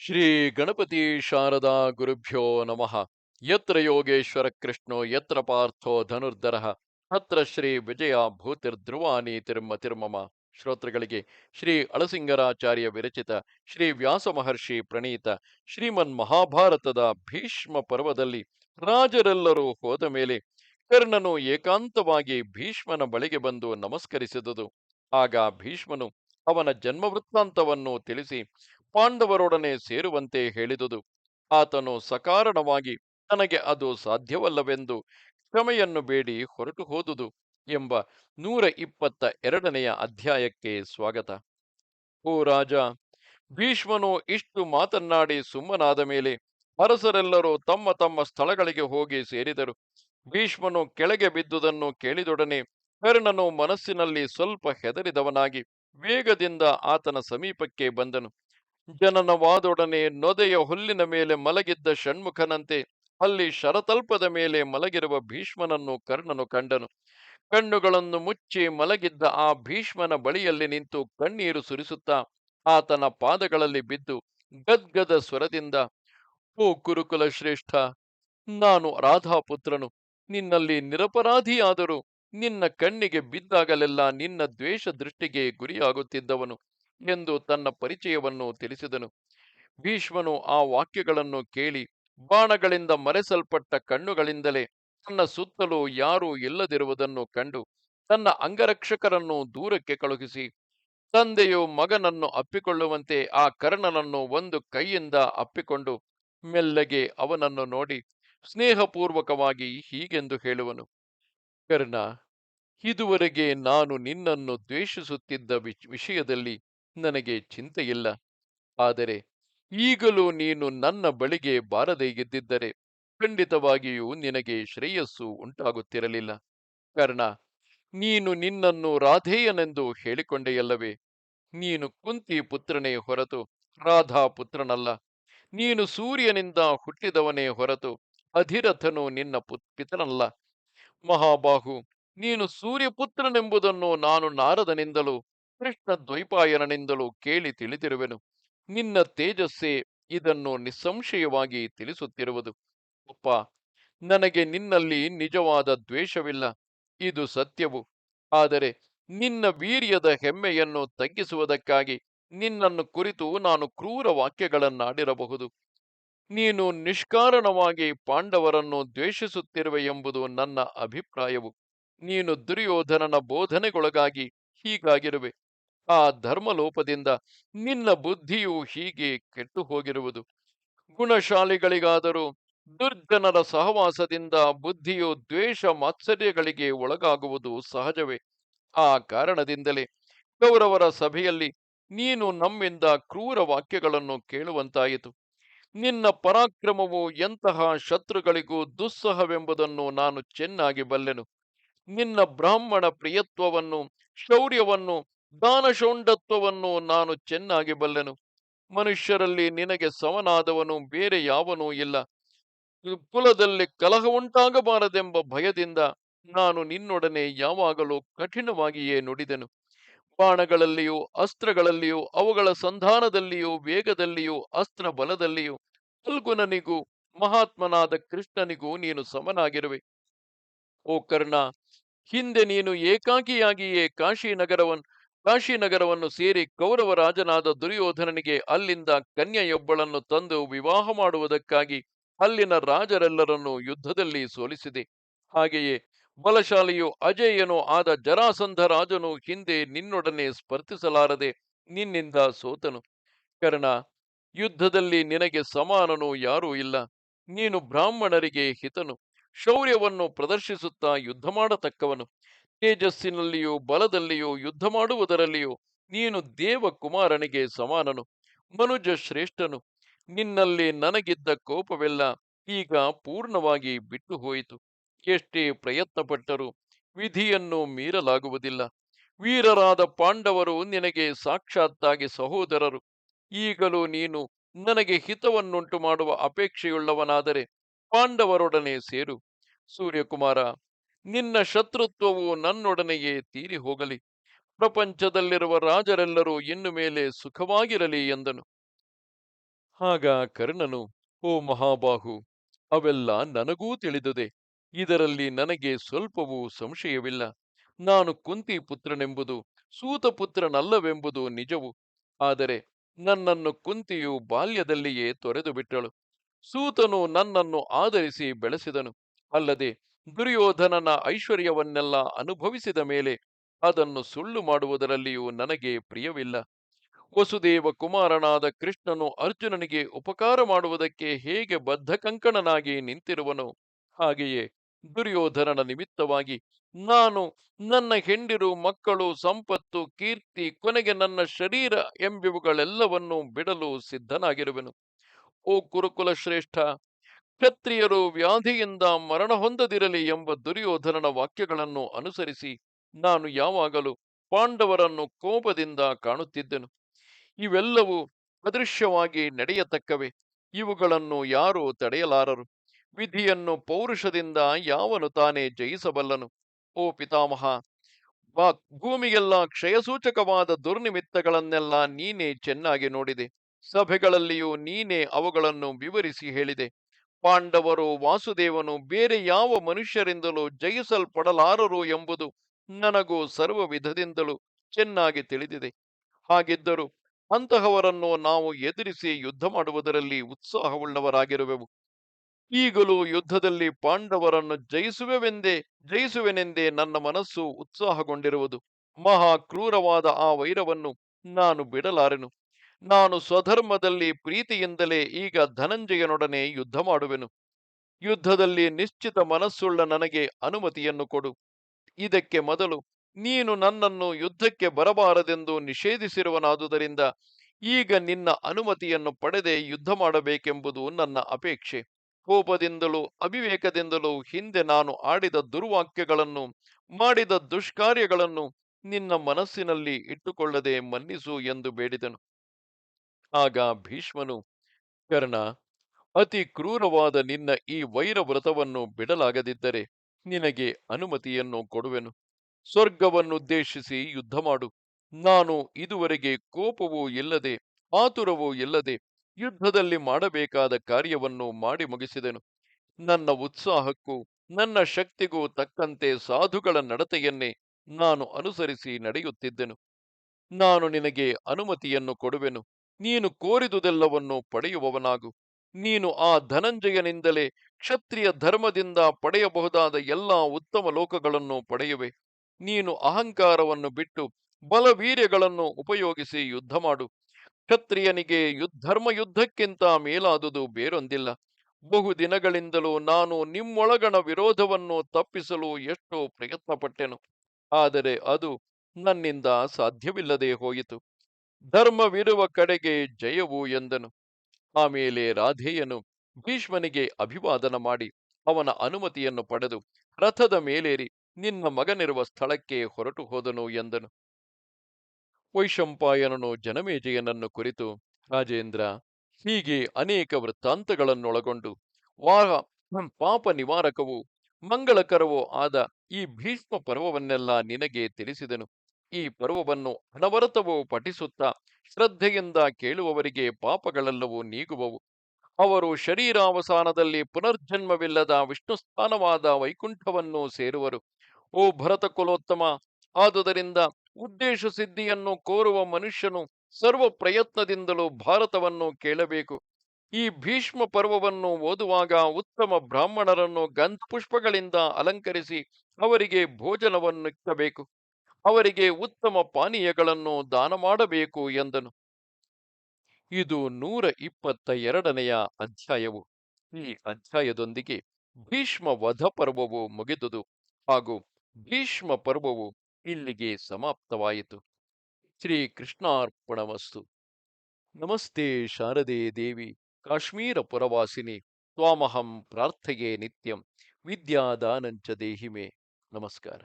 ಶ್ರೀ ಗಣಪತಿ ಶಾರದಾ ಗುರುಭ್ಯೋ ನಮಃ. ಯತ್ರ ಯೋಗೇಶ್ವರ ಕೃಷ್ಣೋ, ಯತ್ರ ಪಾರ್ಥೋ ಧನುರ್ಧರ ಅತ್ರ ಶ್ರೀ ವಿಜಯ ಭೂತಿರ್ಧ್ರುವಾನಿ ತಿರ್ಮ ತಿರ್ಮಮ. ಶ್ರೋತೃಗಳಿಗೆ ಶ್ರೀ ಅಳಸಿಂಗರಾಚಾರ್ಯ ವಿರಚಿತ ಶ್ರೀ ವ್ಯಾಸ ಮಹರ್ಷಿ ಪ್ರಣೀತ ಶ್ರೀಮನ್ ಮಹಾಭಾರತದ ಭೀಷ್ಮ ಪರ್ವದಲ್ಲಿ ರಾಜರೆಲ್ಲರೂ ಹೋದ ಮೇಲೆ ಕರ್ಣನು ಏಕಾಂತವಾಗಿ ಭೀಷ್ಮನ ಬಳಿಗೆ ಬಂದು ನಮಸ್ಕರಿಸಿದುದು. ಆಗ ಭೀಷ್ಮನು ಅವನ ಜನ್ಮ ವೃತ್ತಾಂತವನ್ನು ತಿಳಿಸಿ ಪಾಂಡವರೊಡನೆ ಸೇರುವಂತೆ ಹೇಳಿದುದು. ಆತನು ಸಕಾರಣವಾಗಿ ತನಗೆ ಅದು ಸಾಧ್ಯವಲ್ಲವೆಂದು ಕ್ಷಮೆಯನ್ನು ಬೇಡಿ ಹೊರಟು ಹೋದುದು ಎಂಬ ನೂರ ಇಪ್ಪತ್ತ ಎರಡನೆಯ ಅಧ್ಯಾಯಕ್ಕೆ ಸ್ವಾಗತ. ಓ ರಾಜ, ಭೀಷ್ಮನು ಇಷ್ಟು ಮಾತನ್ನಾಡಿ ಸುಮ್ಮನಾದ ಮೇಲೆ ಅರಸರೆಲ್ಲರೂ ತಮ್ಮ ತಮ್ಮ ಸ್ಥಳಗಳಿಗೆ ಹೋಗಿ ಸೇರಿದರು. ಭೀಷ್ಮನು ಕೆಳಗೆ ಬಿದ್ದುದನ್ನು ಕೇಳಿದೊಡನೆ ಕರ್ಣನು ಮನಸ್ಸಿನಲ್ಲಿ ಸ್ವಲ್ಪ ಹೆದರಿದವನಾಗಿ ವೇಗದಿಂದ ಆತನ ಸಮೀಪಕ್ಕೆ ಬಂದನು. ಜನನವಾದೊಡನೆ ನೊದೆಯ ಹುಲ್ಲಿನ ಮೇಲೆ ಮಲಗಿದ್ದ ಷಣ್ಮುಖನಂತೆ ಅಲ್ಲಿ ಶರತಲ್ಪದ ಮೇಲೆ ಮಲಗಿರುವ ಭೀಷ್ಮನನ್ನು ಕರ್ಣನು ಕಂಡನು. ಕಣ್ಣುಗಳನ್ನು ಮುಚ್ಚಿ ಮಲಗಿದ್ದ ಆ ಭೀಷ್ಮನ ಬಳಿಯಲ್ಲಿ ನಿಂತು ಕಣ್ಣೀರು ಸುರಿಸುತ್ತಾ ಆತನ ಪಾದಗಳಲ್ಲಿ ಬಿದ್ದು ಗದ್ಗದ ಸ್ವರದಿಂದ ಓ ಕುರುಕುಲ ಶ್ರೇಷ್ಠ, ನಾನು ರಾಧಾಪುತ್ರನು. ನಿನ್ನಲ್ಲಿ ನಿರಪರಾಧಿಯಾದರೂ ನಿನ್ನ ಕಣ್ಣಿಗೆ ಬಿದ್ದಾಗಲೆಲ್ಲ ನಿನ್ನ ದ್ವೇಷ ದೃಷ್ಟಿಗೆ ಗುರಿಯಾಗುತ್ತಿದ್ದವನು. ಎಂದು ತನ್ನ ಪರಿಚಯವನ್ನು ತಿಳಿಸಿದನು. ಭೀಷ್ಮನು ಆ ವಾಕ್ಯಗಳನ್ನು ಕೇಳಿ ಬಾಣಗಳಿಂದ ಮರೆಸಲ್ಪಟ್ಟ ಕಣ್ಣುಗಳಿಂದಲೇ ತನ್ನ ಸುತ್ತಲೂ ಯಾರೂ ಇಲ್ಲದಿರುವುದನ್ನು ಕಂಡು ತನ್ನ ಅಂಗರಕ್ಷಕರನ್ನು ದೂರಕ್ಕೆ ಕಳುಹಿಸಿ, ತಂದೆಯು ಮಗನನ್ನು ಅಪ್ಪಿಕೊಳ್ಳುವಂತೆ ಆ ಕರ್ಣನನ್ನು ಒಂದು ಕೈಯಿಂದ ಅಪ್ಪಿಕೊಂಡು ಮೆಲ್ಲಗೆ ಅವನನ್ನು ನೋಡಿ ಸ್ನೇಹಪೂರ್ವಕವಾಗಿ ಹೀಗೆಂದು ಹೇಳುವನು. ಕರ್ಣ, ಇದುವರೆಗೆ ನಾನು ನಿನ್ನನ್ನು ದ್ವೇಷಿಸುತ್ತಿದ್ದ ವಿಷಯದಲ್ಲಿ ನನಗೆ ಚಿಂತೆಯಿಲ್ಲ ಆದರೆ ಈಗಲೂ ನೀನು ನನ್ನ ಬಳಿಗೆ ಬಾರದೇ ಇದ್ದಿದ್ದರೆ ಖಂಡಿತವಾಗಿಯೂ ನಿನಗೆ ಶ್ರೇಯಸ್ಸು ಉಂಟಾಗುತ್ತಿರಲಿಲ್ಲ. ಕರ್ಣ, ನೀನು ನಿನ್ನನ್ನು ರಾಧೇಯನೆಂದು ಹೇಳಿಕೊಂಡೆಯಲ್ಲವೇ? ನೀನು ಕುಂತಿ ಪುತ್ರನೇ ಹೊರತು ರಾಧಾ ಪುತ್ರನಲ್ಲ. ನೀನು ಸೂರ್ಯನಿಂದ ಹುಟ್ಟಿದವನೇ ಹೊರತು ಅಧಿರಥನು ನಿನ್ನ ಪಿತನಲ್ಲ. ಮಹಾಬಾಹು, ನೀನು ಸೂರ್ಯಪುತ್ರನೆಂಬುದನ್ನು ನಾನು ನಾರದನಿಂದಲೂ ಕೃಷ್ಣ ದ್ವೈಪಾಯನನಿಂದಲೂ ಕೇಳಿ ತಿಳಿದಿರುವೆನು. ನಿನ್ನ ತೇಜಸ್ಸೇ ಇದನ್ನು ನಿಸ್ಸಂಶಯವಾಗಿ ತಿಳಿಸುತ್ತಿರುವುದು. ಅಪ್ಪ, ನನಗೆ ನಿನ್ನಲ್ಲಿ ನಿಜವಾದ ದ್ವೇಷವಿಲ್ಲ. ಇದು ಸತ್ಯವು. ಆದರೆ ನಿನ್ನ ವೀರ್ಯದ ಹೆಮ್ಮೆಯನ್ನು ತಗ್ಗಿಸುವುದಕ್ಕಾಗಿ ನಿನ್ನನ್ನು ಕುರಿತು ನಾನು ಕ್ರೂರ ವಾಕ್ಯಗಳನ್ನಾಡಿರಬಹುದು. ನೀನು ನಿಷ್ಕಾರಣವಾಗಿ ಪಾಂಡವರನ್ನು ದ್ವೇಷಿಸುತ್ತಿರುವೆ ಎಂಬುದು ನನ್ನ ಅಭಿಪ್ರಾಯವು. ನೀನು ದುರ್ಯೋಧನನ ಬೋಧನೆಗೊಳಗಾಗಿ ಹೀಗಾಗಿರುವೆ. ಆ ಧರ್ಮಲೋಪದಿಂದ ನಿನ್ನ ಬುದ್ಧಿಯು ಹೀಗೆ ಕೆಟ್ಟು ಹೋಗಿರುವುದು ಗುಣಶಾಲಿಗಳಿಗಾದರೂ ದುರ್ಜನರ ಸಹವಾಸದಿಂದ ಬುದ್ಧಿಯು ದ್ವೇಷ ಮಾತ್ಸರ್ಯಗಳಿಗೆ ಒಳಗಾಗುವುದು ಸಹಜವೇ. ಆ ಕಾರಣದಿಂದಲೇ ಕೌರವರ ಸಭೆಯಲ್ಲಿ ನೀನು ನಮ್ಮಿಂದ ಕ್ರೂರ ವಾಕ್ಯಗಳನ್ನು ಕೇಳುವಂತಾಯಿತು. ನಿನ್ನ ಪರಾಕ್ರಮವು ಎಂತಹ ಶತ್ರುಗಳಿಗೂ ದುಸ್ಸಹವೆಂಬುದನ್ನು ನಾನು ಚೆನ್ನಾಗಿ ಬಲ್ಲೆನು. ನಿನ್ನ ಬ್ರಾಹ್ಮಣ ಪ್ರಿಯತ್ವವನ್ನು, ಶೌರ್ಯವನ್ನು ದಾನಶೌಂಡತ್ವವನ್ನು ನಾನು ಚೆನ್ನಾಗಿ ಬಲ್ಲೆನು. ಮನುಷ್ಯರಲ್ಲಿ ನಿನಗೆ ಸಮನಾದವನು, ಬೇರೆ ಯಾವನೂ ಇಲ್ಲ. ಕುಲದಲ್ಲಿ ಕಲಹ ಉಂಟಾಗಬಾರದೆಂಬ ಭಯದಿಂದ ನಾನು ನಿನ್ನೊಡನೆ ಯಾವಾಗಲೂ ಕಠಿಣವಾಗಿಯೇ ನುಡಿದೆನು. ಬಾಣಗಳಲ್ಲಿಯೂ, ಅಸ್ತ್ರಗಳಲ್ಲಿಯೂ, ಅವುಗಳ ಸಂಧಾನದಲ್ಲಿಯೂ, ವೇಗದಲ್ಲಿಯೂ ಅಸ್ತ್ರ ಬಲದಲ್ಲಿಯೂ ಫಲ್ಗುನನಿಗೂ, ಮಹಾತ್ಮನಾದ ಕೃಷ್ಣನಿಗೂ ನೀನು ಸಮನಾಗಿರುವೆ. ಓ ಕರ್ಣ, ಹಿಂದೆ ನೀನು ಏಕಾಕಿಯಾಗಿಯೇ ಕಾಶಿನಗರವನ್ನು ಕಾಶಿನಗರವನ್ನು ಸೇರಿ ಕೌರವ ರಾಜನಾದ ದುರ್ಯೋಧನನಿಗೆ ಅಲ್ಲಿಂದ ಕನ್ಯೆಯೊಬ್ಬಳನ್ನು ತಂದು ವಿವಾಹ ಮಾಡುವುದಕ್ಕಾಗಿ ಅಲ್ಲಿನ ರಾಜರೆಲ್ಲರನ್ನು ಯುದ್ಧದಲ್ಲಿ ಸೋಲಿಸಿದೆ. ಹಾಗೆಯೇ ಬಲಶಾಲಿಯು ಅಜೇಯನೂ ಆದ ಜರಾಸಂಧ ರಾಜನು ಹಿಂದೆ ನಿನ್ನೊಡನೆ ಸ್ಪರ್ಧಿಸಲಾರದೆ ನಿನ್ನಿಂದ ಸೋತನು. ಕರ್ಣ, ಯುದ್ಧದಲ್ಲಿ ನಿನಗೆ ಸಮಾನನು ಯಾರೂ ಇಲ್ಲ. ನೀನು ಬ್ರಾಹ್ಮಣರಿಗೆ ಹಿತನು. ಶೌರ್ಯವನ್ನು ಪ್ರದರ್ಶಿಸುತ್ತಾ ಯುದ್ಧ ಮಾಡತಕ್ಕವನು. ತೇಜಸ್ಸಿನಲ್ಲಿಯೂ ಬಲದಲ್ಲಿಯೂ ಯುದ್ಧ ಮಾಡುವುದರಲ್ಲಿಯೂ ನೀನು ದೇವಕುಮಾರನಿಗೆ ಸಮಾನನು ಮನುಜ ಶ್ರೇಷ್ಠನು ನಿನ್ನಲ್ಲಿ ನನಗಿದ್ದ ಕೋಪವೆಲ್ಲ ಈಗ ಪೂರ್ಣವಾಗಿ ಬಿಟ್ಟು ಹೋಯಿತು ಎಷ್ಟೇ ಪ್ರಯತ್ನಪಟ್ಟರೂ ವಿಧಿಯನ್ನು ಮೀರಲಾಗುವುದಿಲ್ಲ. ವೀರರಾದ ಪಾಂಡವರು ನಿನಗೆ ಸಾಕ್ಷಾತ್ತಾಗಿ ಸಹೋದರರು. ಈಗಲೂ ನೀನು ನನಗೆ ಹಿತವನ್ನುಂಟು ಮಾಡುವ ಅಪೇಕ್ಷೆಯುಳ್ಳವನಾದರೆ ಪಾಂಡವರೊಡನೆ ಸೇರು. ಸೂರ್ಯಕುಮಾರ ನಿನ್ನ ಶತ್ರುತ್ವವು ನನ್ನೊಡನೆಯೇ ತೀರಿ ಹೋಗಲಿ. ಪ್ರಪಂಚದಲ್ಲಿರುವ ರಾಜರೆಲ್ಲರೂ ಇನ್ನು ಮೇಲೆ ಸುಖವಾಗಿರಲಿ ಎಂದನು. ಆಗ ಕರ್ಣನು, ಓ ಮಹಾಬಾಹು, ಅವೆಲ್ಲ ನನಗೂ ತಿಳಿದುದೆ. ಇದರಲ್ಲಿ ನನಗೆ ಸ್ವಲ್ಪವೂ ಸಂಶಯವಿಲ್ಲ. ನಾನು ಕುಂತಿ ಪುತ್ರನೆಂಬುದು ಸೂತ ಪುತ್ರನಲ್ಲವೆಂಬುದು ನಿಜವು. ಆದರೆ ನನ್ನನ್ನು ಕುಂತಿಯು ಬಾಲ್ಯದಲ್ಲಿಯೇ ತೊರೆದು ಬಿಟ್ಟಳು ಸೂತನು ನನ್ನನ್ನು ಆದರಿಸಿ ಬೆಳೆಸಿದನು. ಅಲ್ಲದೆ ದುರ್ಯೋಧನನ ಐಶ್ವರ್ಯವನ್ನೆಲ್ಲ ಅನುಭವಿಸಿದ ಮೇಲೆ ಅದನ್ನು ಸುಳ್ಳು ಮಾಡುವುದರಲ್ಲಿಯೂ ನನಗೆ ಪ್ರಿಯವಿಲ್ಲ. ವಸುದೇವ ಕುಮಾರನಾದ ಕೃಷ್ಣನು ಅರ್ಜುನನಿಗೆ ಉಪಕಾರ ಮಾಡುವುದಕ್ಕೆ ಹೇಗೆ ಬದ್ಧ ಕಂಕಣನಾಗಿ ನಿಂತಿರುವನು? ಹಾಗೆಯೇ ದುರ್ಯೋಧನನ ನಿಮಿತ್ತವಾಗಿ ನಾನು ನನ್ನ ಹೆಂಡಿರು, ಮಕ್ಕಳು, ಸಂಪತ್ತು, ಕೀರ್ತಿ, ಕೊನೆಗೆ ನನ್ನ ಶರೀರ ಎಂಬಿವುಗಳೆಲ್ಲವನ್ನೂ ಬಿಡಲು ಸಿದ್ಧನಾಗಿರುವೆನು. ಓ ಕುರುಕುಲ ಶ್ರೇಷ್ಠ ಕ್ಷತ್ರಿಯರು ವ್ಯಾಧಿಯಿಂದ ಮರಣ ಹೊಂದದಿರಲಿ ಎಂಬ ದುರ್ಯೋಧನನ ವಾಕ್ಯಗಳನ್ನು ಅನುಸರಿಸಿ ನಾನು ಯಾವಾಗಲೂ ಪಾಂಡವರನ್ನು ಕೋಪದಿಂದ ಕಾಣುತ್ತಿದ್ದೆನು. ಇವೆಲ್ಲವೂ ಅದೃಶ್ಯವಾಗಿ ನಡೆಯತಕ್ಕವೆ. ಇವುಗಳನ್ನು ಯಾರೂ ತಡೆಯಲಾರರು. ವಿಧಿಯನ್ನು ಪೌರುಷದಿಂದ ಯಾವನು ತಾನೇ ಜಯಿಸಬಲ್ಲನು. ಓ ಪಿತಾಮಹ ಭೂಮಿಗೆಲ್ಲ ಕ್ಷಯಸೂಚಕವಾದ ದುರ್ನಿಮಿತ್ತಗಳನ್ನೆಲ್ಲ ನೀನೇ ಚೆನ್ನಾಗಿ ನೋಡಿದೆ. ಸಭೆಗಳಲ್ಲಿಯೂ ನೀನೇ ಅವುಗಳನ್ನು ವಿವರಿಸಿ ಹೇಳಿದೆ. ಪಾಂಡವರು ವಾಸುದೇವನು ಬೇರೆ ಯಾವ ಮನುಷ್ಯರಿಂದಲೂ ಜಯಿಸಲ್ಪಡಲಾರರು ಎಂಬುದು ನನಗೂ ಸರ್ವ ವಿಧದಿಂದಲೂ ಚೆನ್ನಾಗಿ ತಿಳಿದಿದೆ. ಹಾಗಿದ್ದರೂ ಅಂತಹವರನ್ನು ನಾವು ಎದುರಿಸಿ ಯುದ್ಧ ಮಾಡುವುದರಲ್ಲಿ ಉತ್ಸಾಹವುಳ್ಳವರಾಗಿರುವೆವು. ಈಗಲೂ ಯುದ್ಧದಲ್ಲಿ ಪಾಂಡವರನ್ನು ಜಯಿಸುವೆವೆಂದೇ, ಜಯಿಸುವೆನೆಂದೇ ನನ್ನ ಮನಸ್ಸು ಉತ್ಸಾಹಗೊಂಡಿರುವುದು. ಮಹಾ ಕ್ರೂರವಾದ ಆ ವೈರವನ್ನು ನಾನು ಬಿಡಲಾರೆನು. ನಾನು ಸ್ವಧರ್ಮದಲ್ಲಿ ಪ್ರೀತಿಯಿಂದಲೇ ಈಗ ಧನಂಜಯನೊಡನೆ ಯುದ್ಧ ಮಾಡುವೆನು. ಯುದ್ಧದಲ್ಲಿ ನಿಶ್ಚಿತ ಮನಸ್ಸುಳ್ಳ ನನಗೆ ಅನುಮತಿಯನ್ನು ಕೊಡು. ಇದಕ್ಕೆ ಮೊದಲು ನೀನು ನನ್ನನ್ನು ಯುದ್ಧಕ್ಕೆ ಬರಬಾರದೆಂದು ನಿಷೇಧಿಸಿರುವನಾದುದರಿಂದ ಈಗ ನಿನ್ನ ಅನುಮತಿಯನ್ನು ಪಡೆದೆ ಯುದ್ಧ ಮಾಡಬೇಕೆಂಬುದು ನನ್ನ ಅಪೇಕ್ಷೆ. ಕೋಪದಿಂದಲೂ ಅವಿವೇಕದಿಂದಲೂ ಹಿಂದೆ ನಾನು ಆಡಿದ ದುರ್ವಾಕ್ಯಗಳನ್ನು, ಮಾಡಿದ ದುಷ್ಕಾರ್ಯಗಳನ್ನು ನಿನ್ನ ಮನಸ್ಸಿನಲ್ಲಿ ಇಟ್ಟುಕೊಳ್ಳದೆ ಮನ್ನಿಸು ಎಂದು ಬೇಡಿದನು. ಆಗ ಭೀಷ್ಮನು ಕರ್ಣ ಅತಿ ಕ್ರೂರವಾದ ನಿನ್ನ ಈ ವೈರವ್ರತವನ್ನು ಬಿಡಲಾಗದಿದ್ದರೆ ನಿನಗೆ ಅನುಮತಿಯನ್ನು ಕೊಡುವೆನು. ಸ್ವರ್ಗವನ್ನುದ್ದೇಶಿಸಿ ಯುದ್ಧ ಮಾಡು. ನಾನು ಇದುವರೆಗೆ ಕೋಪವೂ ಇಲ್ಲದೆ, ಆತುರವೂ ಇಲ್ಲದೆ ಯುದ್ಧದಲ್ಲಿ ಮಾಡಬೇಕಾದ ಕಾರ್ಯವನ್ನು ಮಾಡಿ ಮುಗಿಸಿದೆನು. ನನ್ನ ಉತ್ಸಾಹಕ್ಕೂ, ನನ್ನ ಶಕ್ತಿಗೂ ತಕ್ಕಂತೆ ಸಾಧುಗಳ ನಡತೆಯನ್ನೇ ನಾನು ಅನುಸರಿಸಿ ನಡೆಯುತ್ತಿದ್ದೆನು. ನಾನು ನಿನಗೆ ಅನುಮತಿಯನ್ನು ಕೊಡುವೆನು. ನೀನು ಕೋರಿದುದೆಲ್ಲವನ್ನು ಪಡೆಯುವವನಾಗು. ನೀನು ಆ ಧನಂಜಯನಿಂದಲೇ ಕ್ಷತ್ರಿಯ ಧರ್ಮದಿಂದ ಪಡೆಯಬಹುದಾದ ಎಲ್ಲಾ ಉತ್ತಮ ಲೋಕಗಳನ್ನು ಪಡೆಯುವೆ. ನೀನು ಅಹಂಕಾರವನ್ನು ಬಿಟ್ಟು ಬಲವೀರ್ಯಗಳನ್ನು ಉಪಯೋಗಿಸಿ ಯುದ್ಧ ಮಾಡು ಕ್ಷತ್ರಿಯನಿಗೆ ಯುದ್ಧರ್ಮ ಯುದ್ಧಕ್ಕಿಂತ ಮೇಲಾದುದು ಬೇರೊಂದಿಲ್ಲ. ಬಹು ದಿನಗಳಿಂದಲೂ ನಾನು ನಿಮ್ಮೊಳಗಣ ವಿರೋಧವನ್ನು ತಪ್ಪಿಸಲು ಎಷ್ಟೋ ಪ್ರಯತ್ನಪಟ್ಟೆನು. ಆದರೆ ಅದು ನನ್ನಿಂದ ಸಾಧ್ಯವಿಲ್ಲದೆ ಹೋಯಿತು. ಧರ್ಮವಿರುವ ಕಡೆಗೆ ಜಯವು ಎಂದನು. ಆಮೇಲೆ ರಾಧೆಯನು ಭೀಷ್ಮನಿಗೆ ಅಭಿವಾದನ ಮಾಡಿ ಅವನ ಅನುಮತಿಯನ್ನು ಪಡೆದು ರಥದ ಮೇಲೇರಿ ನಿನ್ನ ಮಗನಿರುವ ಸ್ಥಳಕ್ಕೆ ಹೊರಟು ಹೋದನು ಎಂದನು. ವೈಶಂಪಾಯನನು ಜನಮೇಜಯನನ್ನು ಕುರಿತು, ರಾಜೇಂದ್ರ, ಹೀಗೆ ಅನೇಕ ವೃತ್ತಾಂತಗಳನ್ನೊಳಗೊಂಡು ವಾಹ ಪಾಪ ನಿವಾರಕವೂ ಮಂಗಳಕರವೂ ಆದ ಈ ಭೀಷ್ಮ ಪರ್ವವನ್ನೆಲ್ಲ ನಿನಗೆ ತಿಳಿಸಿದನು. ಈ ಪರ್ವವನ್ನು ಅನವರತವೂ ಪಠಿಸುತ್ತಾ ಶ್ರದ್ಧೆಯಿಂದ ಕೇಳುವವರಿಗೆ ಪಾಪಗಳೆಲ್ಲವೂ ನೀಗುವವು. ಅವರು ಶರೀರಾವಸಾನದಲ್ಲಿ ಪುನರ್ಜನ್ಮವಿಲ್ಲದ ವಿಷ್ಣು ಸ್ಥಾನವಾದ ವೈಕುಂಠವನ್ನು ಸೇರುವರು. ಓ ಭರತ ಕುಲೋತ್ತಮ, ಆದುದರಿಂದ ಉದ್ದೇಶ ಸಿದ್ಧಿಯನ್ನು ಕೋರುವ ಮನುಷ್ಯನು ಸರ್ವ ಪ್ರಯತ್ನದಿಂದಲೂ ಭಾರತವನ್ನು ಕೇಳಬೇಕು. ಈ ಭೀಷ್ಮ ಪರ್ವವನ್ನು ಓದುವಾಗ ಉತ್ತಮ ಬ್ರಾಹ್ಮಣರನ್ನು ಗಂಧ ಪುಷ್ಪಗಳಿಂದ ಅಲಂಕರಿಸಿ ಅವರಿಗೆ ಭೋಜನವನ್ನಿಕ್ಕಬೇಕು ಅವರಿಗೆ ಉತ್ತಮ ಪಾನೀಯಗಳನ್ನು ದಾನ ಮಾಡಬೇಕು ಎಂದನು. ಇದು ನೂರ ಇಪ್ಪತ್ತ ಎರಡನೆಯ ಅಧ್ಯಾಯವು. ಈ ಅಧ್ಯಾಯದೊಂದಿಗೆ ಭೀಷ್ಮ ವಧ ಪರ್ವವು ಮುಗಿದುದು ಹಾಗೂ ಭೀಷ್ಮ ಪರ್ವವು ಇಲ್ಲಿಗೆ ಸಮಾಪ್ತವಾಯಿತು. ಶ್ರೀ ಕೃಷ್ಣಾರ್ಪಣಮಸ್ತು ನಮಸ್ತೆ ಶಾರದೆ ದೇವಿ, ಕಾಶ್ಮೀರ ಪುರವಾಸಿನಿ, ತ್ವಾಮಹಂ ಪ್ರಾರ್ಥೆಯೇ ನಿತ್ಯಂ, ವಿದ್ಯಾದಾನಂಚ ದೇಹಿಮೆ. ನಮಸ್ಕಾರ.